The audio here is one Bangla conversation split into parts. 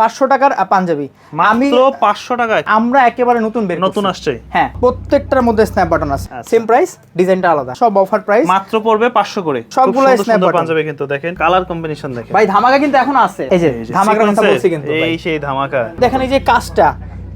পাঁচশো টাকার পাঞ্জাবি। আমি পাঁচশো টাকায়? আমরা একেবারে নতুন বের নতুন আসছে? হ্যাঁ প্রত্যেকটার মধ্যে স্ন্যাপ বাটন আছে। সেম প্রাইস ডিজাইনটা আলাদা। সব অফার প্রাইস মাত্র পড়বে পাঁচশো করে। সবগুলো স্ন্যাপ বাটন পাঞ্জাবি কিন্তু দেখেন কালার কম্বিনেশন দেখেন। ভাই ধামাকা কিন্তু এখন আছে। এই যে ধামাকা কথা বলছি কিন্তু এই সেই ধামাকা। দেখেন এই যে কাজটা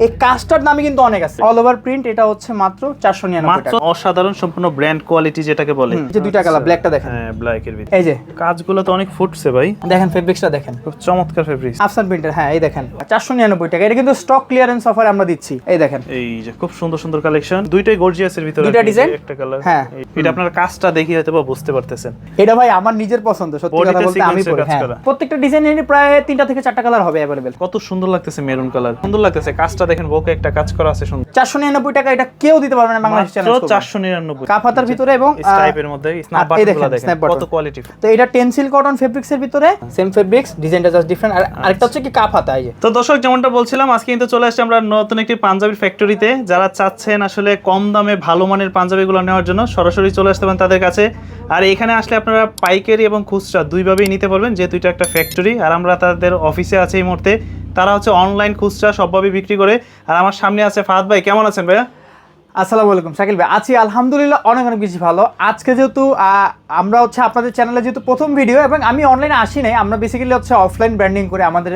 এই কাজটার দামই কিন্তু অনেক আছে। অল ওভার প্রিন্ট এটা হচ্ছে মাত্র চারশো নিরানব্বই টাকা। অসাধারণ সম্পূর্ণ ব্র্যান্ড কোয়ালিটি যেটাকে বলে। যে দুইটা কালার ব্ল্যাকটা দেখেন। হ্যাঁ ব্ল্যাক এর ভিতরে। এই যে। কাজগুলো তো অনেক ফুটছে ভাই। দেখেন ফেব্রিক্সটা দেখেন। খুব চমৎকার ফেব্রিক্স আফসান প্রিন্টার হ্যাঁ এই দেখেন। চারশো নিরানব্বই টাকা। এটা কিন্তু স্টক ক্লিয়ারেন্স অফার আমরা দিচ্ছি। এই দেখেন। এই যে খুব সুন্দর সুন্দর কালেকশন দুইটাই গর্জিয়াসের ভিতরে দুইটা design? একটা কালার হ্যাঁ। এটা আপনার কাজটা দেখি হয়তো বা বুঝতে পারতেছেন। এটা ভাই আমার নিজের পছন্দ সত্যি কথা বলতে আমি পরি হ্যাঁ। প্রত্যেকটা ডিজাইনের প্রায় তিনটা থেকে চারটা কালার হবে অ্যাভেলেবেল কত সুন্দর লাগতেছে মেরুন কালার সুন্দর লাগতেছে কাজটা দেখেন বকে একটা কাজ করা আছে সুন্দর। চারশো নিরানব্বই টাকা এটা কেউ দিতে পারবে না বাংলাদেশ চারশো নিরানব্বই। কাপাতার ভিতরে এবং আহ, স্টাইপের মধ্যে স্ন্যাপ বাটনগুলো দেখেন। কত কোয়ালিটি তো এটা টেনসিল কটন ফেব্রিক্স এর ভিতরে সেম ফেব্রিক্স ডিজাইনটা জাস্ট ডিফারেন্ট আর আরেকটা হচ্ছে কি কাপ হাতা এই যে। তো দর্শক যেমনটা বলছিলাম আজকে কিন্তু চলে আসছে আমরা নতুন একটি পাঞ্জাবির ফ্যাক্টরিতে যারা চাচ্ছেন আসলে কম দামে ভালো মানের পাঞ্জাবিগুলো নেওয়ার জন্য সরাসরি চলে আসতে পারেন তাদের কাছে। আর এখানে আসলে আপনারা পাইকারি এবং খুচরা দুইভাবেই নিতে পারবেন যেহেতু এটা একটা ফ্যাক্টরি আর আমরা তাদের অফিসে আছে এই মুহূর্তে। তারা হচ্ছে অনলাইন খুচরা সবভাবে বিক্রি করে। আর আমার সামনে আছে ফাহাদ ভাই, কেমন আছেন ভাইয়া? আসসালামু আলাইকুম শাকিল ভাই। আছি আলহামদুলিল্লাহ অনেক অনেক বেশি ভালো। আজকে যেহেতু আমরা হচ্ছে আপনাদের চ্যানেলে যেহেতু প্রথম ভিডিও এবং আমি অনলাইনে আসি নাই আমরা বেসিক্যালি হচ্ছে অফলাইন ব্র্যান্ডিং করি। আমাদের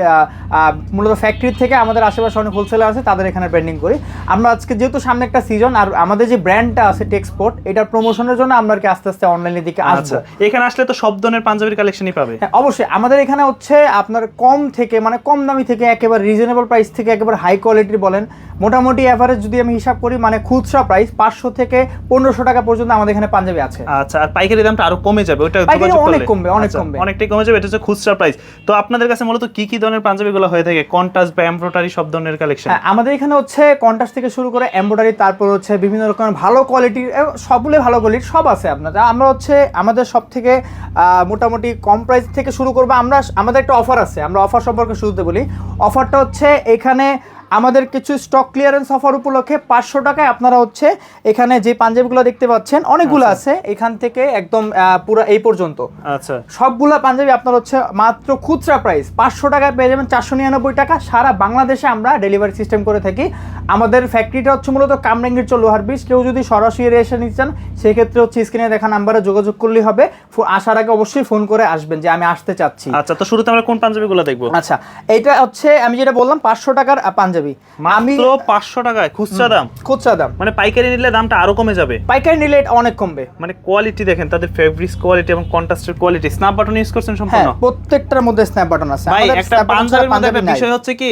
মূলত ফ্যাক্টরি থেকে আমাদের আশেপাশে অনেক হোলসেলার আছে তাদের এখানে ব্র্যান্ডিং করি। আমরা আজকে যেহেতু সামনে একটা সিজন আর আমাদের যে ব্র্যান্ডটা আছে টেক্সপোর্ট এটার প্রমোশনের জন্য আমরা আর কি আস্তে আস্তে অনলাইনের দিকে আসব। আচ্ছা এখানে আসলে তো সব ধরনের পাঞ্জাবির কালেকশনই পাবে। হ্যাঁ অবশ্যই। আমাদের এখানে হচ্ছে আপনার কম থেকে মানে কম দামি থেকে একেবারে রিজনেবল প্রাইস থেকে একেবারে হাই কোয়ালিটির বলেন মোটামুটি অ্যাভারেজ যদি আমি হিসাব করি মানে খুচরা প্রাইস পাঁচশো থেকে পনেরোশো টাকা পর্যন্ত আমাদের এখানে পাঞ্জাবি আছে। আচ্ছা আর পাইকারি দামটা আরও কমে যাবে ওটা অনেক কমবে, অনেক আচ্ছা, কমবে। অনেকটাই কমে যাবে এটা হচ্ছে খুচরা প্রাইস তো আপনাদের কাছে মূলত কি কি ধরনের পাঞ্জাবিগুলো হয়ে থাকে? কন্ট্রাস্ট বা এমব্রয়ডারি সব ধরনের কালেকশন হ্যাঁ, আমাদের এখানে হচ্ছে কন্টাস থেকে শুরু করে এমব্রয়ডারি তারপর হচ্ছে বিভিন্ন রকমের ভালো কোয়ালিটির সবগুলো ভালো কোয়ালিটির সব আছে আপনার আমরা হচ্ছে আমাদের সব থেকে মোটামুটি কম প্রাইস থেকে শুরু করব আমরা আমাদের একটা অফার আছে আমরা অফার সম্পর্কে শুরুতে বলি। অফারটা হচ্ছে এখানে আমাদের কিছু স্টক ক্লিয়ারেন্স অফার উপলক্ষে পাঁচশো টাকায় আপনারা হচ্ছে এখানে যে পাঞ্জাবিগুলো দেখতে পাচ্ছেন অনেকগুলো আছে। এখান থেকে একদম পুরো এই পর্যন্ত। আচ্ছা। সবগুলো পাঞ্জাবি আপনার হচ্ছে মাত্র খুচরা প্রাইস পাঁচশো টাকায় পেয়ে যাবেন চারশো নিরানব্বই টাকা। সারা বাংলাদেশে আমরা ডেলিভারি সিস্টেম করে থাকি। আমাদের ফ্যাক্টরিটা হচ্ছে মূলত কামরাঙ্গীর চল লোহার ব্রিজ কেউ যদি সরাসরি এসে নিতে চান সেক্ষেত্রে হচ্ছে স্ক্রিনে দেখা নাম্বারে যোগাযোগ করলেই হবে। আসার আগে অবশ্যই ফোন করে আসবেন যে আমি আসতে চাচ্ছি। আচ্ছা তো শুরুতে আমরা কোন পাঞ্জাবিগুলো দেখব? আচ্ছা এটা হচ্ছে আমি যেটা বললাম পাঁচশো টাকার পাঞ্জাবি। আমি মাত্র পাঁচশো টাকায় খুচরা দাম? খুচরা দাম। মানে পাইকারি নিলে দামটা আরও কমে যাবে? পাইকারি নিলে এটা অনেক কমবে। মানে কোয়ালিটি দেখেন তাদের ফেব্রিক্স কোয়ালিটি এবং কন্ট্রাস্টের কোয়ালিটি স্ন্যাপ বাটন ইউজ করছেন হ্যাঁ সম্পূর্ণ? প্রত্যেকটার মধ্যে স্ন্যাপ বাটন আছে। ভাই একটা পাঞ্জাবির মধ্যে একটা বিষয় হচ্ছে কি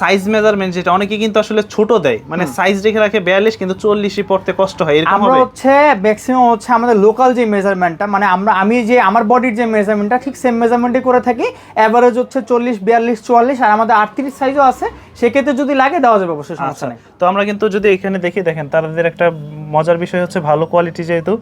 সাইজ মেজারমেন্ট যেটা অনেকে কিন্তু আসলে ছোট দেয়। মানে সাইজ রেখে রাখে বিয়াল্লিশ কিন্তু চল্লিশই পড়তে কষ্ট হয় এরকম আমরা হচ্ছে ম্যাক্সিমাম হচ্ছে আমাদের লোকাল যে মেজারমেন্টটা মানে আমরা আমি যে আমার বডির যে মেজারমেন্টটা ঠিক সেম মেজারমেন্টই করে থাকি। অ্যাভারেজ হচ্ছে চল্লিশ বিয়াল্লিশ চুয়াল্লিশ আর আমাদের আটত্রিশ সাইজও আছে। সেক্ষেত্রে যদি লাগে দেওয়া যাবে অবশ্যই সমস্যা আচ্ছা নেই। তো আমরা কিন্তু যদি এখানে দেখি দেখেন তাদের একটা মজার বিষয় হচ্ছে ভালো কোয়ালিটি যেহেতু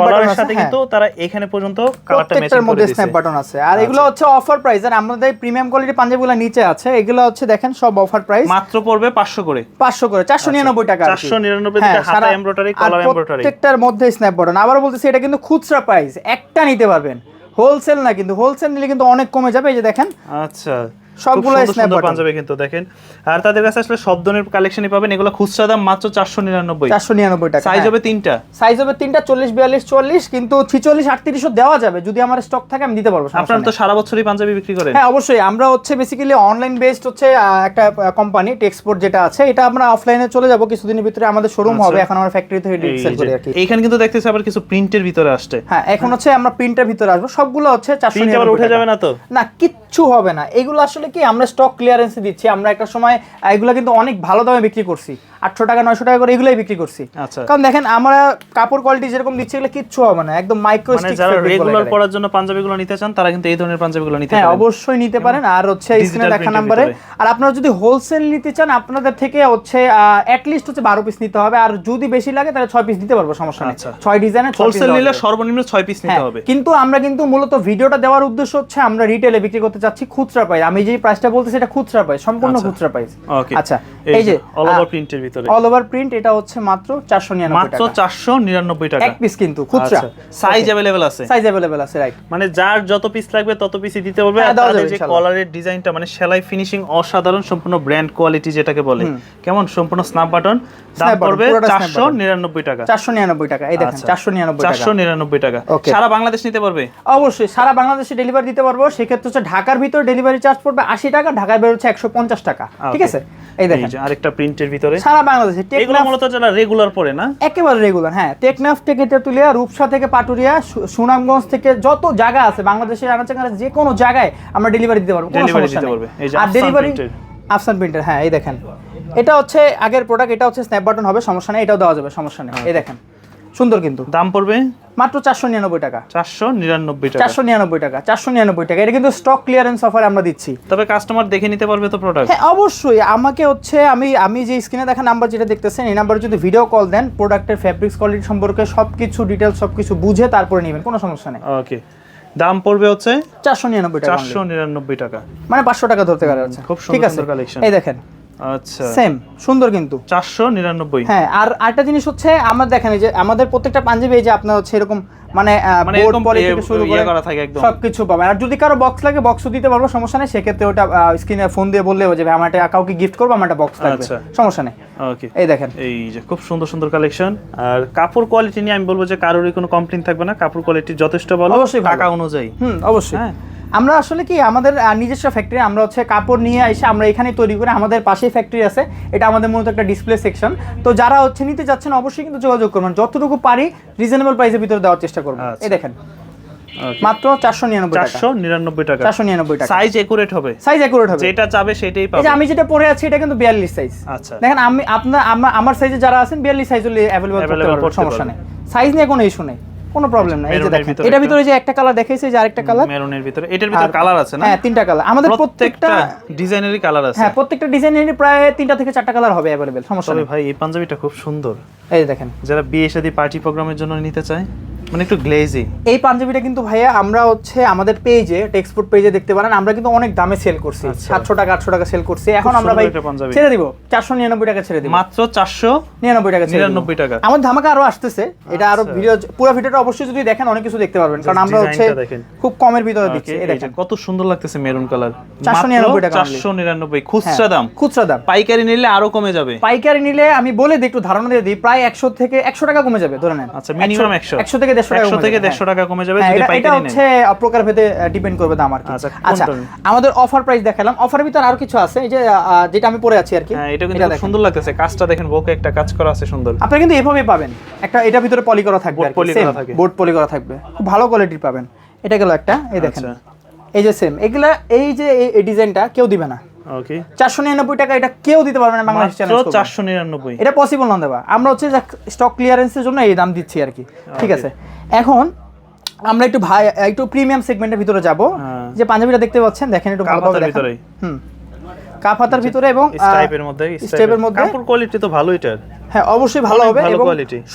কলারের আছে, সাথে হ্যাঁ। কিন্তু তারা এখানে পর্যন্ত কালারটা ম্যাচিং মধ্যে স্ন্যাপ বাটন আছে। আর এগুলো হচ্ছে অফার প্রাইস আর আমাদের প্রিমিয়াম কোয়ালিটির পাঞ্জাবিগুলো নিচে আছে। এগুলো হচ্ছে দেখেন সব অফার প্রাইস মাত্র পড়বে পাঁচশো করে। পাঁচশো করে চারশো নিরানব্বই টাকা 499 হ্যাঁ, টাকা হাতা আর collar embroidery। প্রত্যেকটার মধ্যে স্ন্যাপ বাটন আবার বলতেছি এটা কিন্তু খুচরা প্রাইস একটা নিতে পারবেন। হোলসেল না কিন্তু হোলসেল নিলে কিন্তু অনেক কমে যাবে এই যে দেখেন। আচ্ছা সবগুলো snap পাঞ্জাবি কিন্তু দেখেন। আর তাদের কাছে আসলে সব ধরনের কালেকশনই পাবেন। এগুলো খুচরা দাম মাত্র চারশো নিরানব্বই। চারশো নিরানব্বই টাকা সাইজ হ্যাঁ। হবে তিনটা। সাইজ হবে তিনটা চল্লিশ বিয়াল্লিশ চল্লিশ কিন্তু ছিচল্লিশ আটত্রিশও দেওয়া যাবে। যদি আমার স্টক থাকে আমি দিতে পারব আপনারা তো সারা বছরই পাঞ্জাবি বিক্রি করেন। হ্যাঁ অবশ্যই। আমরা হচ্ছে বেসিক্যালি অনলাইন বেসড হচ্ছে একটা কোম্পানি টেক্সপোর্ট যেটা আছে। এটা আমরা অফলাইনে চলে যাব। কিছুদিনের ভিতরে আমাদের শোরুম আচ্ছা। হবে। এখন আমরা ফ্যাক্টরি থেকে এই সেল করি আর কি। এইখানে কিন্তু দেখতেছি আবার কিছু প্রিন্টের ভিতরে আসছে। হ্যাঁ এখন হচ্ছে আমরা প্রিন্টের ভিতরে আসব। সবগুলো হচ্ছে চারশো প্রিন্ট আবার উঠে যাবে না তো? না কিচ্ছু হবে না। এগুলো আসলে কি আমরা স্টক ক্লিয়ারেন্সে দিচ্ছি, আমরা একটা সময় এগুলো কিন্তু অনেক ভালো দামে বিক্রি করছি। আটশো টাকা নয়শো টাকা করে এগুলোই বিক্রি করছি। আচ্ছা। কারণ দেখেন আমরা কাপড় কোয়ালিটি যেরকম দিচ্ছি এগুলো কিচ্ছু হবে না একদম মাইক্রো মানে যারা রেগুলার পরার জন্য পাঞ্জাবিগুলো নিতে চান তারা কিন্তু এই ধরনের পাঞ্জাবিগুলো নিতে হ্যাঁ পারেন। অবশ্যই নিতে পারেন। আর হচ্ছে স্ক্রিনে দেখা নাম্বারে আর আপনারা যদি হোলসেল নিতে চান আপনাদের থেকে হচ্ছে অ্যাট লিস্ট হচ্ছে বারো পিস নিতে হবে। আর যদি বেশি লাগে তাহলে ছয় পিস দিতে পারব সমস্যা নেই। আচ্ছা। ছয় ডিজাইনের হোলসেল নিলে সর্বনিম্ন ছয় পিস নিতে হ্যাঁ, হবে। কিন্তু আমরা কিন্তু মূলত ভিডিওটা দেওয়ার উদ্দেশ্য হচ্ছে আমরা রিটেলে বিক্রি করতে চাচ্ছি খুচরা পাই আমি যে প্রাইসটা বলতেছি এটা খুচরা পাই সম্পূর্ণ আচ্ছা। খুচরা ওকে আচ্ছা এই যে অল ওভার প্রিন্টের ভিতরে। অল ওভার প্রিন্ট এটা হচ্ছে মাত্র চারশো নিরানব্বই মাত্র টাকা। চারশো নিরানব্বই টাকা। এক পিস কিন্তু খুচরা। সাইজ অ্যাভেলেবেল আছে? সাইজ অ্যাভেলেবেল আছে রাইট মানে যার যত পিস লাগবে তত পিসই দিতে পারবে। হ্যাঁ, আর তাদের যে কলারের ডিজাইনটা মানে সেলাই ফিনিশিং অসাধারণ সম্পূর্ণ ব্র্যান্ড কোয়ালিটি যেটাকে বলে। কেমন? সম্পূর্ণ স্ন্যাপ বাটন দাম পড়বে পুরোটা snap চারশো নিরানব্বই টাকা। চারশো নিরানব্বই টাকা এই দেখেন আচ্ছা। চারশো নিরানব্বই টাকা। চারশো নিরানব্বই টাকা। সারা বাংলাদেশ নিতে পারবে? অবশ্যই সারা বাংলাদেশে ডেলিভারি দিতে পারব। সেক্ষেত্রে হচ্ছে ঢাকার ভিতর ডেলিভারি চার্জ পড়বে আশি টাকা ঢাকায় বেরোচ্ছে একশো পঞ্চাশ টাকা। ঠিক আছে? এই এই দেখেন আরেকটা প্রিন্টের ভিতরে। সারা বাংলাদেশে এগুলো টেকনাফ মূলত যারা রেগুলার পড়ে না? একেবারে রেগুলার হ্যাঁ। টেকনাফ থেকে তেতুলিয়া রূপসা থেকে পাটুরিয়া সুনামগঞ্জ থেকে যত জায়গা আছে বাংলাদেশের আনাচে কানাচে যে কোনো জায়গায় আমরা ডেলিভারি দিতে পারব কোনো সমস্যা নেই। আর ডেলিভারি। আফসান প্রিন্টার হ্যাঁ এই দেখেন। এটা হচ্ছে আগের প্রোডাক্ট এটা হচ্ছে স্ন্যাপ বাটন হবে সমস্যা নেই এটাও দেওয়া যাবে সমস্যা নেই এই দেখেন। সুন্দর কিন্তু। দাম পড়বে? মাত্র চারশো নিরানব্বই টাকা। চারশো নিরানব্বই টাকা। চারশো নিরানব্বই টাকা চারশো নিরানব্বই টাকা। এটা কিন্তু স্টক ক্লিয়ারেন্স অফার আমরা দিচ্ছি। তবে কাস্টমার দেখে নিতে পারবে তো প্রোডাক্ট হ্যাঁ অবশ্যই। আমাকে হচ্ছে আমি আমি যে স্ক্রিনে দেখা নাম্বার যেটা দেখতেছেন এই নাম্বারে যদি ভিডিও কল দেন প্রোডাক্টের ফ্যাব্রিক্স কোয়ালিটি সম্পর্কে সব কিছু ডিটেলস সব কিছু বুঝে তারপরে নেবেন। কোনো সমস্যা নেই। ওকে দাম পড়বে হচ্ছে? চারশো নিরানব্বই টাকা চারশো নিরানব্বই টাকা। মানে পাঁচশো টাকা ধরতে পারা যাচ্ছে খুব ঠিক আছে। collection। এই দেখেন। আচ্ছা। সেম সুন্দর কিন্তু। চারশো নিরানব্বই। হ্যাঁ আর আরেকটা জিনিস হচ্ছে আমার দেখেন যে আমাদের প্রত্যেকটা পাঞ্জাবি এই যে আপনার হচ্ছে এরকম মানে মানে বোর্ড পলি থেকে শুরু করে করা থাকে একদম। সবকিছু পাবেন। আর যদি কারও বক্স লাগে বক্সও দিতে পারব সমস্যা নেই। সেক্ষেত্রে ওটা স্ক্রিনে ফোন দিয়ে বললে যে ভাই আমার একটা কাউকে গিফট করব আমার একটা বক্স লাগবে। আচ্ছা। সমস্যা নেই। ওকে এই দেখেন। এই যে খুব সুন্দর সুন্দর কালেকশন আর কাপড় কোয়ালিটি নিয়ে আমি বলব যে কারোরই কোনো কমপ্লেন থাকবে না। কাপড় কোয়ালিটি যথেষ্ট ভালো। অবশ্যই। টাকা অনুযায়ী। হুম অবশ্যই। হ্যাঁ। আমরা আসলে কি আমাদের নিজস্ব ফ্যাক্টরি আমরা হচ্ছে কাপড় নিয়ে এসে আমরা এখানে তৈরি করে আমাদের পাশেই ফ্যাক্টরি আছে এটা আমাদের মূলত একটা ডিসপ্লে সেকশন তো যারা হচ্ছে নিতে যাচ্ছেন অবশ্যই কিন্তু যোগাযোগ করবেন যতটুকু পারি রিজনেবল প্রাইসের ভিতরে দেওয়ার চেষ্টা করব। আচ্ছা। এই দেখেন মাত্র চারশো নিরানব্বই চারশো নিরানব্বই টাকা। চারশো নিরানব্বই টাকা। সাইজ একুরেট হবে? সাইজ অ্যাকুরেট হবে। যেটা চাবে সেটাই পাবে। আমি যেটা পরে আছি এটা কিন্তু বিয়াল্লিশ সাইজ আচ্ছা। দেখেন আমি আপনার আমার সাইজে যারা আছেন বিয়াল্লিশ সাইজ হলে অ্যাভেলেবল সমস্যা নেই। সাইজ নিয়ে কোনো ইস্যু নেই। কোনো প্রবলেম নাই এই যে দেখেন এটার ভিতরে যে একটা কালার দেখাইছে যে আরেকটা কালার মেরুনের ভিতরে। এটার ভিতরে কালার আছে না? হ্যাঁ তিনটা কালার আমাদের প্রত্যেকটা ডিজাইনেরই কালার আছে। হ্যাঁ প্রত্যেকটা ডিজাইনেরই প্রায় তিনটা থেকে চারটা কালার হবে অ্যাভেলেবেল সমস্যা নেই। ভাই এই পাঞ্জাবিটা খুব সুন্দর। এই দেখেন। যারা বিয়ে শাদী পার্টি প্রোগ্রামের জন্য নিতে চায় মানে একটু গ্লেজি এই পাঞ্জাবিটা কিন্তু ভাইয়া আমরা হচ্ছে আমাদের পেজে টেক্সপোর্ট পেজে দেখতে পারেন। আমরা কিন্তু অনেক দামে সেল করছি। আচ্ছা। সাতশো টাকা আটশো টাকা সেল করছি। এখন আমরা ভাই ছেড়ে দিব। চারশো নিরানব্বই টাকা ছেড়ে দিব। মাত্র চারশো নিরানব্বই টাকা নিরানব্বই টাকা। আমার ধামাকা আরও আসতেছে। এটা আরও আচ্ছা। ভিডিও পুরো ভিডিওটা অবশ্যই যদি দেখেন অনেক কিছু দেখতে পারবেন। কারণ আমরা হচ্ছে খুব কমের ভিতরে দিচ্ছি। দেখেন। কত সুন্দর লাগতেছে মেরুন কালার 499 টাকা চারশো নিরানব্বই। খুচরা দাম। খুচরা দাম। পাইকারি নিলে আরও কমে যাবে। পাইকারি নিলে আমি বলে দিই একটু ধারণা দিয়ে দিই প্রায় একশো থেকে একশো টাকা কমে যাবে ধরে নেন। আচ্ছা মিনিমাম একশো। একশো থেকে দেড়শো টাকা একশো কমে থেকে যাবে, দেড়শো হ্যাঁ। টাকা কমে যাবে হ্যাঁ, যদি এটা- এটা হচ্ছে প্রকার ভেদে ডিপেন্ড করবে দাম আর কি। আচ্ছা, আচ্ছা আমাদের অফার প্রাইস দেখালাম। অফারের ভিতরে আরও কিছু আছে এই যে যেটা আমি পরে আছি আর কি। হ্যাঁ এটা কিন্তু এটা। সুন্দর লাগতেছে। কাজটা দেখেন বউকে একটা কাজ করা আছে সুন্দর। আপনারা কিন্তু এভাবে পাবেন। একটা এটার ভিতরে পলি করা থাকবে poly করা থাকে। বোর্ড পলি করা থাকবে। খুব ভালো কোয়ালিটির পাবেন। এটা গেল একটা এই দেখেন। আচ্ছা। এই যে সেম এগুলা এই যে এই ডিজাইনটা কেউ দিবে না। ওকে চারশো নিরানব্বই টাকা এটা কেউ দিতে পারবে না বাংলাদেশ মাত্র চারশো নিরানব্বই। এটা পসিবল না দেওয়া আমরা হচ্ছে স্টক ক্লিয়ারেন্সের জন্য এই দাম দিচ্ছি আর কি। ঠিক আছে? এখন আমরা একটু ভাই একটু প্রিমিয়াম সেগমেন্টের ভিতরে যাব। হ্যাঁ। যে পাঞ্জাবিটা দেখতে পাচ্ছেন দেখেন একটু দেখেন ভিতরে হুম। কাপ হাতার ভিতরে এবং স্টাইপের মধ্যে মধ্যে। কাপড় কোয়ালিটি তো ভালো এটার। হ্যাঁ অবশ্যই ভালো হবে এবং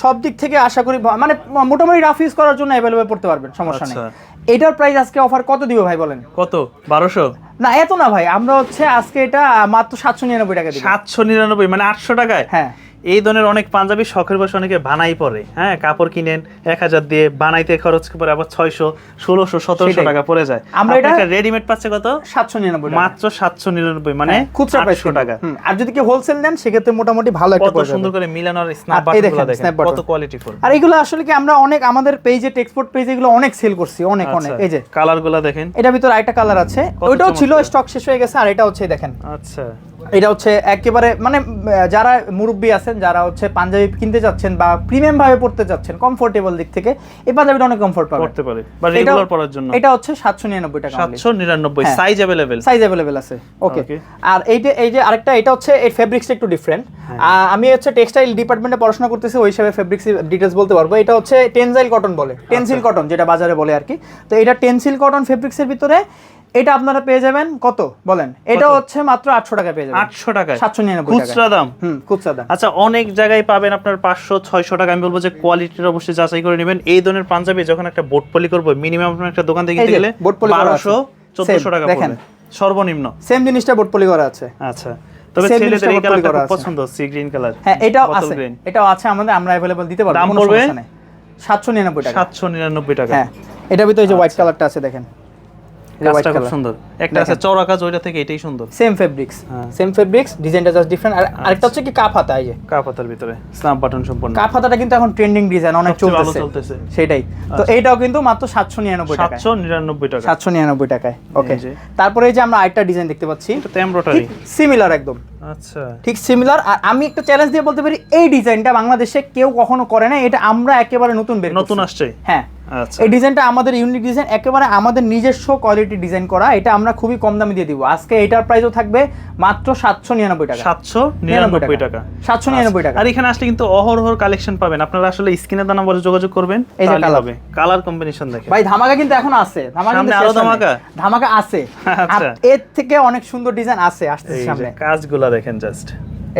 সব দিক থেকে আশা করি মানে মোটামুটি রাফ ইউজ করার জন্য অ্যাভেলেবল করতে পারবেন সমস্যা নেই। আচ্ছা। এটার প্রাইস আজকে অফার কত দিব ভাই বলেন? কত? বারোশো? না এত না ভাই। আমরা হচ্ছে আজকে এটা মাত্র সাতশো নিরানব্বই টাকা সাতশো নিরানব্বই মানে আটশো টাকায়? হ্যাঁ। এই ধরনের অনেক পাঞ্জাবি শখের বসে অনেকে বানাই পরে হ্যাঁ? কাপড় কিনেন এক হাজার দিয়ে বানাইতে খরচ করে আবার ছয়শো ষোলোশো সতেরোশো টাকা পড়ে যায়। আমরা এটা- রেডিমেড পাচ্ছে কত? সাতশো নিরানব্বই মাত্র সাতশো নিরানব্বই মানে হ্যাঁ, খুচরা আটশো টাকা। আর যদি কেউ হোলসেল নেন সেক্ষেত্রে মোটামুটি ভালো একটা কত সুন্দর করে মিলানোর স্ন্যাপ দেখেন। কত কোয়ালিটি ফুল। আর এগুলো আসলে কি আমরা অনেক আমাদের পেজে টেক্সপোর্ট পেজে এগুলো অনেক সেল করছি অনেক অনেক এই যে। কালারগুলা দেখেন। এটা ভিতরে আরেকটা কালার আছে। ওইটাও ছিল স্টক শেষ হয়ে গেছে আর এটা হচ্ছে দেখেন। আচ্ছা। এটা হচ্ছে একেবারে মানে যারা মুরব্বী আছেন যারা হচ্ছে পাঞ্জাবি কিনতে যাচ্ছেন বা প্রিমিয়াম ভাবে পড়তে যাচ্ছেন কমফোর্টেবল দিক থেকে এই পাঞ্জাবিটা অনেক কমফোর্ট পাবেন। করতে পারে বা রেগুলার পরার জন্য। এটা হচ্ছে সাতশো নিরানব্বই টাকা সাতশো নিরানব্বই হ্যাঁ। সাইজ অ্যাভেলেবেল সাইজ অ্যাভেলেবেল আছে। ওকে আর এই যে এই যে আরেকটা এটা হচ্ছে এই ফেব্রিক্সটা একটু ডিফারেন্ট আমি হচ্ছে টেক্সটাইল ডিপার্টমেন্টে পড়াশোনা করতেছি ওই হিসাবে ফেব্রিক্স ডিটেলস বলতে পারব। এটা হচ্ছে টেনজাইল কটন বলে টেনসিল আচ্ছা। কটন যেটা বাজারে বলে আর কি। তো এটা টেনসিল কটন ফেব্রিক্সের ভিতরে এটা আপনারা পেয়ে যাবেন কত? বলেন। এটা হচ্ছে মাত্র আটশো টাকা পেয়ে যাবেন। আটশো টাকা সাতশো নিরানব্বই খুচরা দাম? হুম খুচরা দাম। আচ্ছা অনেক জায়গায় পাবেন আপনার পাঁচশো ছয়শো টাকা। আমি বলব যে কোয়ালিটির অবশ্যই যাচাই করে নেবেন। এই ধরনের পাঞ্জাবি যখন একটা বোট পলি করব মিনিমাম আপনার একটা দোকান থেকে গেলে। বারোশো চোদ্দশো টাকা দেখেন। সর্বনিম্ন। সেম জিনিসটা বোর্ড পলি করা আছে। আচ্ছা তবে ছেলেদের এই কালারটা খুব আছে। পছন্দ সি গ্রিন কালার হ্যাঁ এটাও আছে। এটাও আছে আমাদের আমরা দিতে পারব দাম পড়বে? টাকা। টাকা। হ্যাঁ এটার ভিতরে যে হোয়াইট কালারটা আছে দেখেন। কাজটা খুব সুন্দর। একটা আছে চওড়া কাজ ওইটা থেকে এটাই সুন্দর। Same fabrics. সেম ফেব্রিক্স ডিজাইনটা জাস্ট ডিফারেন্ট আর আরেকটা হচ্ছে কি কাপ হাতা এই যে। কাপাতার ভিতরে স্ন্যাপ বাটন সম্পূর্ণ। কাপ হাতাটা কিন্তু এখন ট্রেন্ডিং ডিজাইন অনেক চলতেছে। সেটাই। তো এইটাও কিন্তু মাত্র সাতশো নিরানব্বই টাকা সাতশো নিরানব্বই টাকা। সাতশো নিরানব্বই টাকায়। ওকে তারপরে এই যে আমরা আরেকটা ডিজাইন দেখতে পাচ্ছি। এটা তো এমব্রয়ডারি সিমিলার একদম। আচ্ছা। ঠিক সিমিলার আর আমি একটা চ্যালেঞ্জ দিয়ে বলতে পারি এই ডিজাইনটা বাংলাদেশে কেউ কখনো করে না এটা আমরা একেবারে নতুন বের নতুন আসছে? হ্যাঁ। আচ্ছা। এই ডিজাইনটা আমাদের ইউনিক ডিজাইন একেবারে আমাদের নিজস্ব কোয়ালিটি ডিজাইন করা এটা আমরা খুবই কম দামে দিয়ে দিব। আজকে এটার প্রাইসও থাকবে মাত্র সাতশো নিরানব্বই টাকা। সাতশো নিরানব্বই টাকা। সাতশো নিরানব্বই টাকা। আর এখানে আসলে কিন্তু অহরহর কালেকশন পাবেন। আপনারা আসলে স্ক্রিনে দেওয়া নাম্বারে যোগাযোগ করবেন এই যে। হবে। কালার কম্বিনেশন দেখেন ভাই ধামাকা কিন্তু এখন আছে। ধামাকা কিন্তু আরও। ধামাকা? ধামাকা আছে। আর আচ্ছা। এর থেকে অনেক সুন্দর ডিজাইন আছে যে সামনে। কাজগুলা দেখেন জাস্ট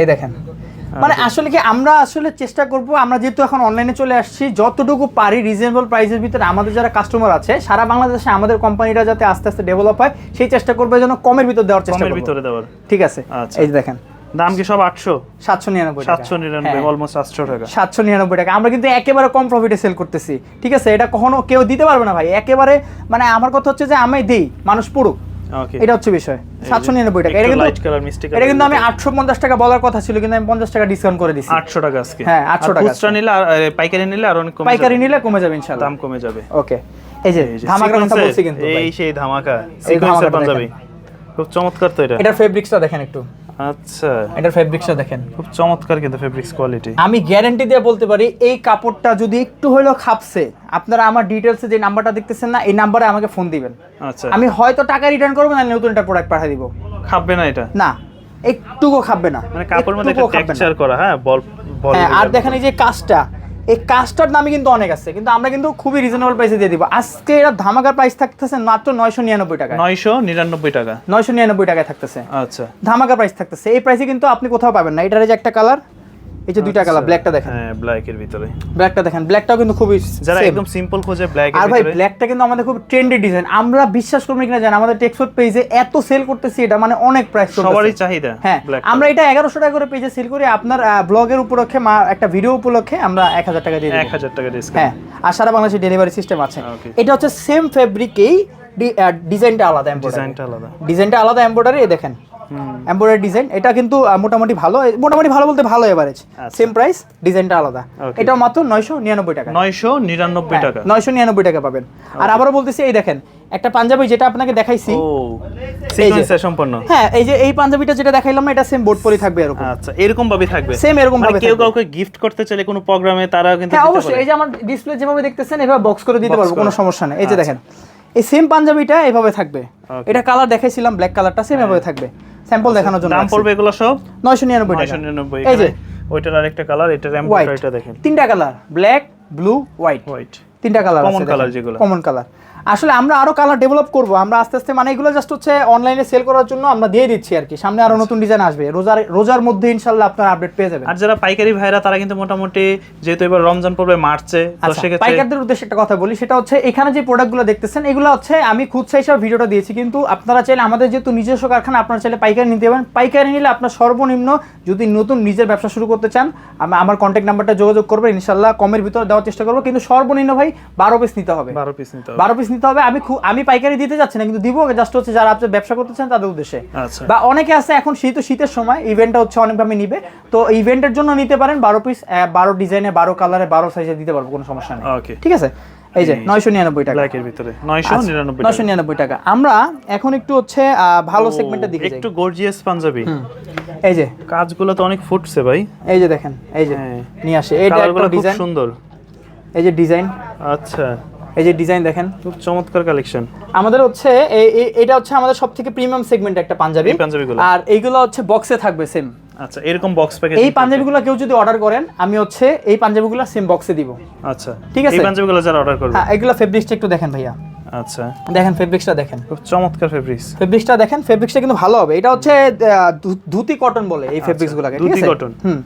এই দেখেন। মানে আসলে কি আমরা আসলে চেষ্টা করব আমরা যেহেতু এখন অনলাইনে চলে আসছি যতটুকু পারি রিজনেবল প্রাইসের ভিতরে আমাদের যারা কাস্টমার আছে সারা বাংলাদেশে আমাদের কোম্পানিটা যাতে আস্তে আস্তে ডেভেলপ হয় সেই চেষ্টা করব যেন কমের ভিতর দেওয়ার চেষ্টা কমের করব। ভিতরে দেওয়ার। ঠিক আছে? আচ্ছা। এই দেখেন। দাম কি সব আটশো? সাতশো নিরানব্বই সাতশো নিরানব্বই হ্যাঁ। অলমোস্ট আটশো টাকা। সাতশো নিরানব্বই টাকা। আমরা কিন্তু একেবারে কম প্রফিটে সেল করতেছি। ঠিক আছে? এটা কখনো কেউ দিতে পারবে না ভাই। একেবারে মানে আমার কথা হচ্ছে যে আমি দিই মানুষ পড়ুক। এটা হচ্ছে বিষয়। সাতশো নিরানব্বই টাকা। এটা কিন্তু এটা কিন্তু আমি আটশো পঞ্চাশ টাকা বলার কথা ছিল কিন্তু আমি পঞ্চাশ টাকা ডিসকাউন্ট করে দিচ্ছি আটশো টাকা আজকে। হ্যাঁ, আটশো টাকা খুচরা নিলে পাইকারি নিলে আর অনেক পাইকারি নিলে কমে যাবে ইনশাল্লাহ দাম কমে যাবে। ওকে। এই যে ধামাকা কথা বলছি কিন্তু এই সেই ধামাকা এই সিকোয়েন্সের পাঞ্জাবি। খুব চমৎকার তো এটা। এটা ফেব্রিক্সটা দেখেন একটু। আচ্ছা। এটার ফেব্রিক্সটা দেখেন। খুব চমৎকার কিন্তু ফেব্রিক্স কোয়ালিটি আমি গ্যারান্টি দিয়ে বলতে পারি এই কাপড়টা যদি একটু হলেও খাপছে আপনারা আমার ডিটেলসে যে নাম্বারটা দেখতেছেন না এই নাম্বারে আমাকে ফোন দিবেন। আচ্ছা। আমি হয়তো টাকা রিটার্ন করব না নতুন একটা প্রোডাক্ট পাঠিয়ে দিব। খাবে না এটা? না একটুকু খাবে না। মানে কাপড়ের মধ্যে একটা। টেক্সচার করা হ্যাঁ বল বল হ্যাঁ আর দেখেন এই যে কাজটা এই কাস্টার দামে কিন্তু অনেক আছে কিন্তু আমরা কিন্তু খুবই রিজনেবল প্রাইসে দিয়ে দিব। আজকে এটা ধামাকার প্রাইস থাকতেছে মাত্র নয়শো নিরানব্বই টাকা নয়শো নিরানব্বই টাকা। নয়শো নিরানব্বই টাকায় থাকতেছে। আচ্ছা। ধামাকা প্রাইস থাকতেছে। এই প্রাইসে কিন্তু আপনি কোথাও পাবেন না। এটার যে একটা কালার এই যে দুইটা কালার ব্ল্যাকটা দেখেন। হ্যাঁ ব্ল্যাক এর ভিতরে। ব্ল্যাকটা দেখেন ব্ল্যাকটাও কিন্তু খুবই যারা একদম সিম্পল খোঁজে ব্ল্যাক আর ভাই ব্ল্যাকটা কিন্তু আমাদের খুব ট্রেন্ডি ডিজাইন আমরা বিশ্বাস করবেন কিনা আমাদের টেক্সপোর্ট পেজে এত সেল করতেছি এটা মানে অনেক প্রাইস সবারই চাহিদা হ্যাঁ আমরা এটা এগারোশো টাকা করে পেজে সেল করি আপনার ব্লগের উপলক্ষে একটা ভিডিও উপলক্ষে আমরা এক হাজার টাকা দিয়ে দিই হাজার টাকা হ্যাঁ আর সারা বাংলাদেশে ডেলিভারি সিস্টেম আছে। এটা হচ্ছে সেম ফেব্রিকেই ডিজাইনটা আলাদা এমব্রয়ডারি ডিজাইনটা আলাদা। ডিজাইনটা আলাদা এমব্রয়ডারি দেখেন। এমব্রয়ডারি ডিজাইন এটা কিন্তু মোটামুটি ভালো মোটামুটি ভালো বলতে ভালো এভারেজ। সেম প্রাইস ডিজাইনটা আলাদা। এটা মাত্র নয়শো নিরানব্বই টাকা। নয়শো নিরানব্বই টাকা। নয়শো নিরানব্বই টাকা পাবেন। আর আবারও বলতেছি এই দেখেন একটা পাঞ্জাবি যেটা আপনাকে দেখাইছি সম্পন্ন। হ্যাঁ এই যে এই পাঞ্জাবিটা যেটা দেখাইলাম এটা সেম বোর্ড পরি থাকবে এরকম। আচ্ছা এরকম ভাবে থাকবে। Same এরকম মানে ভাবে কেউ কাউকে গিফট করতে চাইলে কোনো প্রোগ্রামে তারা কিন্তু হ্যাঁ অবশ্যই এই যে আমার ডিসপ্লে যেভাবে দেখতেছেন এভাবে বক্স করে দিতে পারব কোনো সমস্যা নেই। এই যে আচ্ছা। দেখেন এই সেম পাঞ্জাবিটা এভাবে থাকবে। এটা কালার দেখাইছিলাম ব্ল্যাক কালারটা সেম এভাবে থাকবে। স্যাম্পল দেখানোর জন্য দাম পড়বে এগুলো সব? নয়শো নিরানব্বই নয়শো টাকা 999 এই যে। ওইটার আরেকটা কালার এটা হোয়াইট এটা দেখেন। তিনটা colour black blue white white তিনটা কালার কমন কালার যেগুলো। কমন কালার আসলে আমরা আরও কালার ডেভেলপ করব। আমরা আস্তে আস্তে মানে এগুলো জাস্ট হচ্ছে অনলাইনে সেল করার জন্য আমরা দিয়ে দিচ্ছি আর কি সামনে আরও নতুন ডিজাইন আসবে। রোজার রোজার মধ্যে ইনশাল্লাহ আপনারা আপডেট পেয়ে যাবেন। আর যারা পাইকারি ভাইরা তারা কিন্তু মোটামুটি যেহেতু এবার রমজান পড়বে মার্চে তো আচ্ছা পাইকারদের উদ্দেশ্যে একটা কথা বলি। সেটা হচ্ছে এখানে যে প্রোডাক্টগুলো দেখতেছেন এগুলো হচ্ছে আমি খুচরা হিসাবে ভিডিওটা দিয়েছি কিন্তু আপনারা চাইলে আমাদের যেহেতু নিজস্ব কারখানা আপনারা চাইলে পাইকারি নিতে পারেন। পাইকারি নিলে আপনার সর্বনিম্ন যদি নতুন নিজের ব্যবসা শুরু করতে চান আমি আমার কন্ট্যাক্ট নাম্বারটা যোগাযোগ করবেন। ইনশাল্লাহ কমের ভিতরে দেওয়ার চেষ্টা করব। কিন্তু সর্বনিম্ন ভাই বারো পিস নিতে হবে। বারো পিস নিতে হবে। বারো পিস নিতে হবে আমি আমি পাইকারি দিতে যাচ্ছি না কিন্তু দিব জাস্ট হচ্ছে যারা আপনি ব্যবসা করতে চান তাদের উদ্দেশ্যে। আচ্ছা। বা অনেকে আছে এখন শীত শীতের সময় ইভেন্টটা হচ্ছে অনেকভাবে নিবে। তো ইভেন্টের জন্য নিতে পারেন বারো পিস বারো ডিজাইনে বারো কালারে বারো সাইজে দিতে পারব কোনো সমস্যা নেই। ঠিক আছে? এই যে নয়শো নিরানব্বই টাকা। ব্ল্যাকের ভিতরে। নয়শো নিরানব্বই নয়শো নিরানব্বই টাকা। আমরা এখন একটু হচ্ছে ভালো সেগমেন্টের দিকে একটু গর্জিয়াস পাঞ্জাবি এই যে। কাজগুলো তো অনেক ফুটছে ভাই। এই যে দেখেন এই যে হ্যাঁ। নিয়ে আসে। এটা একটা খুব ডিজাইন সুন্দর। এই যে ডিজাইন আচ্ছা। এই যে ডিজাইন দেখেন খুব চমৎকার কালেকশন আমাদের হচ্ছে এটা হচ্ছে আমাদের সব থেকে প্রিমিয়াম সেগমেন্ট একটা পাঞ্জাবি। পাঞ্জাবিগুলো? আর এইগুলো হচ্ছে বক্সে থাকবে সেম আচ্ছা এরকম বক্স প্যাকেজ এই পাঞ্জাবিগুলো কেউ যদি অর্ডার করেন আমি হচ্ছে এই পাঞ্জাবিগুলো সেম বক্সে দিব। আচ্ছা ঠিক আছে। এই পাঞ্জাবিগুলো যারা অর্ডার করবে। হ্যাঁ এগুলো ফেব্রিক্সটা একটু দেখেন ভাইয়া। আচ্ছা। দেখেন ফেব্রিক্সটা দেখেন। খুব চমৎকার ফেব্রিক্স ফেব্রিক্সটা দেখেন ফেব্রিক্সটা কিন্তু ভালো হবে। এটা হচ্ছে ধুতি কটন বলে এই ফেব্রিক্সগুলোকে ঠিক আচ্ছা, ধুতি cotton। হুম।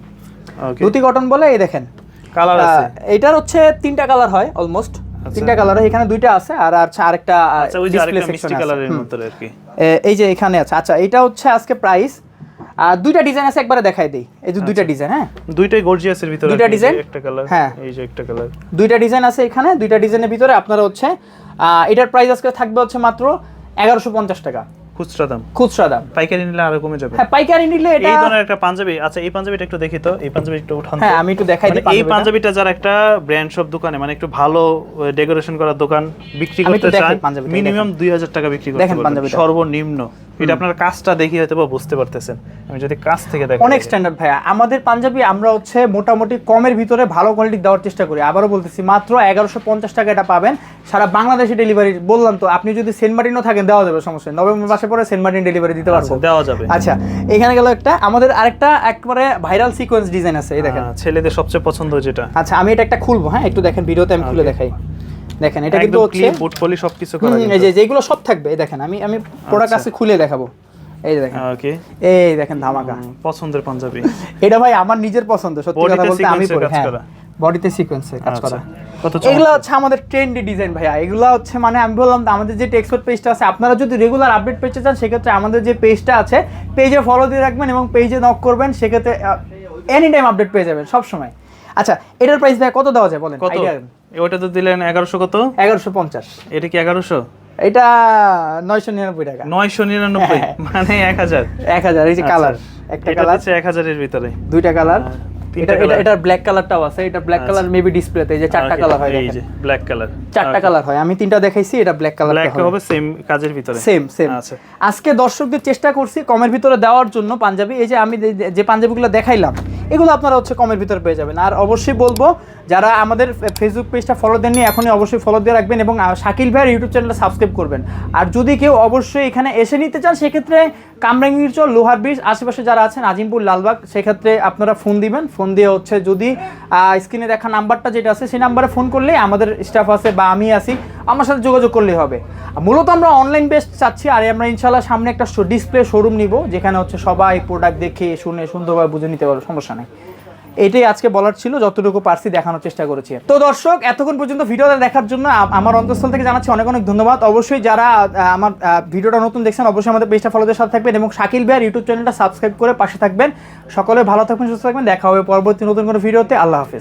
ওকে ধুতি কটন বলে এই দেখেন। কালার আছে। এটার হচ্ছে তিনটা কালার হয় অলমোস্ট তিনটা কালার এখানে দুইটা আছে আর আছে আরেকটা আচ্ছা যে ডিসপ্লে সেকশন আছে। কালারের। মতো আর কি। এই যে এখানে আছে। আচ্ছা এটা হচ্ছে আজকে প্রাইস আর দুইটা ডিজাইন আছে একবারে দেখাই দেই। এই যে দুইটা ডিজাইন হ্যাঁ? দুইটাই গর্জিয়াসের ভিতরে দুইটা আর design? একটা কালার হ্যাঁ। এই যে একটা কালার দুইটা ডিজাইন আছে এখানে। দুইটা ডিজাইনের ভিতরে আপনারা হচ্ছে এটার প্রাইস আজকে থাকবে হচ্ছে মাত্র এগারোশো পঞ্চাশ টাকা। খুচরা দাম। খুচরা দাম। পাইকারি নিলে আরও কমে যাবে। হ্যাঁ পাইকারি নিলে এটা এই ধরনের একটা পাঞ্জাবি আচ্ছা এই পাঞ্জাবিটা একটু দেখি তো এই পাঞ্জাবি একটু উঠান হ্যাঁ আমি একটু দেখাই মানে দিই এই পাঞ্জাবিটা। যারা একটা ব্র্যান্ড শপ দোকানে মানে একটু ভালো ডেকোরেশন করার দোকান বিক্রি করতে চান মিনিমাম দুই হাজার টাকা বিক্রি করতে পারবেন সর্বনিম্ন। এটা আপনার কাজটা দেখি হয়তো বা বুঝতে পারতেছেন। আমি যদি কাজ থেকে দেখেন অনেক স্ট্যান্ডার্ড ভাইয়া। আমাদের পাঞ্জাবি আমরা হচ্ছে মোটামুটি কমের ভিতরে ভালো কোয়ালিটি দেওয়ার চেষ্টা করি। আবারও বলতেছি মাত্র এগারোশো পঞ্চাশ টাকা এটা পাবেন। সারা বাংলাদেশে ডেলিভারি বললাম তো আপনি যদি সেন্ট মার্টিনও থাকেন দেওয়া যাবে সমস্যা নভেম্বর মাসে পরে সেন্ট মার্টিন ডেলিভারি দিতে পারব। দেওয়া যাবে। আচ্ছা এখানে গেল একটা আমাদের আরেকটা একবারে ভাইরাল সিকোয়েন্স ডিজাইন আছে এই দেখেন। ছেলেদের সবচেয়ে পছন্দ যেটা। আচ্ছা আমি এটা একটা খুলবো হ্যাঁ? একটু দেখেন ভিডিওতে আমি খুলে দেখাই। দেখেন এটা কিন্তু হচ্ছে বুট পলি সবকিছু করা এই যে যেগুলো সব থাকবে এই দেখেন আমি আমি প্রোডাক্ট আচ্ছা। আছে খুলে দেখাবো। এই দেখেন। ওকে এই দেখেন ধামাকা। পছন্দের পাঞ্জাবি। এটা ভাই আমার নিজের পছন্দ সত্যি কথা বলতে আমি পরি হ্যাঁ করা। বডিতে সিকোয়েন্সে কাজ আচ্ছা। করা। এগুলো হচ্ছে আমাদের ট্রেন্ডি ডিজাইন ভাইয়া। এগুলো হচ্ছে মানে আমি বললাম আমাদের যে টেক্সপোর্ট পেজটা আছে আপনারা যদি রেগুলার আপডেট পেতে চান সেক্ষেত্রে আমাদের যে পেজটা আছে পেজে ফলো দিয়ে রাখবেন এবং পেজে নক করবেন সেক্ষেত্রে এনি টাইম আপডেট পেয়ে যাবেন সব সময় আচ্ছা এটার প্রাইস ভাই কত দেওয়া যায় বলেন? কত? ওটা তো দিলেন এগারোশো কত? এগারোশো পঞ্চাশ। এটা কি এগারোশো? এটা নয়শো নিরানব্বই টাকা। নয়শো নিরানব্বই? মানে এক হাজার? এক হাজার এই যে কালার একটা কালার। এক হাজারের ভিতরে। দুইটা কালার। হ্যাঁ, এটা তিনটা এটা colour। এটার ব্ল্যাক কালারটাও আছে এটা ব্ল্যাক কালার মেবি ডিসপ্লেতে যে চারটা কালার হয় এই যে ব্ল্যাক কালার চারটা কালার হয়। আমি তিনটা দেখাইছি এটা ব্ল্যাক কালার ব্ল্যাক হবে সেম কাজের ভিতরে। সেম সেম আচ্ছা। আজকে দর্শকদের চেষ্টা করছি কমের ভিতরে দেওয়ার জন্য পাঞ্জাবি। এই যে আমি যে- পাঞ্জাবিগুলো দেখাইলাম এগুলো আপনারা হচ্ছে কমের ভিতরে পেয়ে যাবেন। আর অবশ্যই বলব যারা আমাদের ফেসবুক পেজটা ফলো দেননি এখনই অবশ্যই ফলো দিয়ে রাখবেন এবং শাকিল ভাইয়ের ইউটিউব চ্যানেলটা সাবস্ক্রাইব করবেন। আর যদি কেউ অবশ্যই এখানে এসে নিতে চান সেক্ষেত্রে কামরাঙ্গীর চর লোহার ব্রিজ আশেপাশে যারা আছেন আজিমপুর লালবাগ সেক্ষেত্রে আপনারা ফোন দিবেন ফোন দিয়ে হচ্ছে যদি স্ক্রিনে দেখা নাম্বারটা যেটা আছে, সেই নাম্বারে ফোন করলে আমাদের স্টাফ আছে বা আমি আছি, আমার সাথে যোগাযোগ করলেই হবে। মূলত আমরা অনলাইন বেস্ট চাচ্ছি, আর আমরা ইনশাল্লাহ সামনে একটা ডিসপ্লে শোরুম নিব, যেখানে হচ্ছে সবাই প্রোডাক্ট দেখে শুনে সুন্দরভাবে বুঝে নিতে পারব, সমস্যা নেই। এটাই আজকে বলার ছিল, যতটুকু পারছি দেখানোর চেষ্টা করেছি। তো দর্শক, এতক্ষণ পর্যন্ত ভিডিওটা দেখার জন্য আমার অন্তঃস্থল থেকে জানাচ্ছি অনেক অনেক ধন্যবাদ। অবশ্যই যারা আমার ভিডিওটা নতুন দেখছেন, অবশ্যই আমাদের পেজটা ফলোদের সাথে থাকবেন এবং শাকিল ভাইয়ের ইউটিউব চ্যানেলটা সাবস্ক্রাইব করে পাশে থাকবেন। সকলে ভালো থাকবেন, সুস্থ থাকবেন, দেখা হবে পরবর্তী নতুন কোনো ভিডিওতে। আল্লাহ হাফেজ।